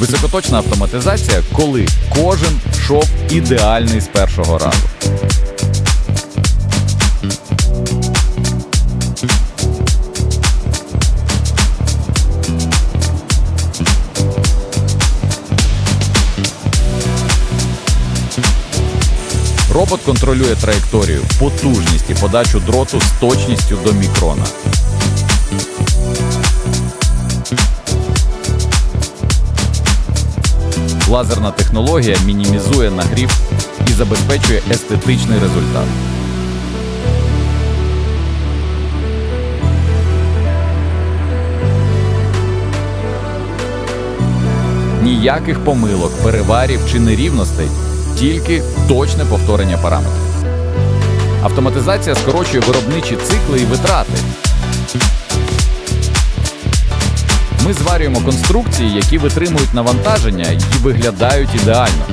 Високоточна автоматизація, коли кожен шов ідеальний з першого разу. Робот контролює траєкторію, потужність і подачу дроту з точністю до мікрона. Лазерна технологія мінімізує нагрів і забезпечує естетичний результат. Ніяких помилок, переварів чи нерівностей, тільки точне повторення параметрів. Автоматизація скорочує виробничі цикли і витрати. Ми зварюємо конструкції, які витримують навантаження і виглядають ідеально.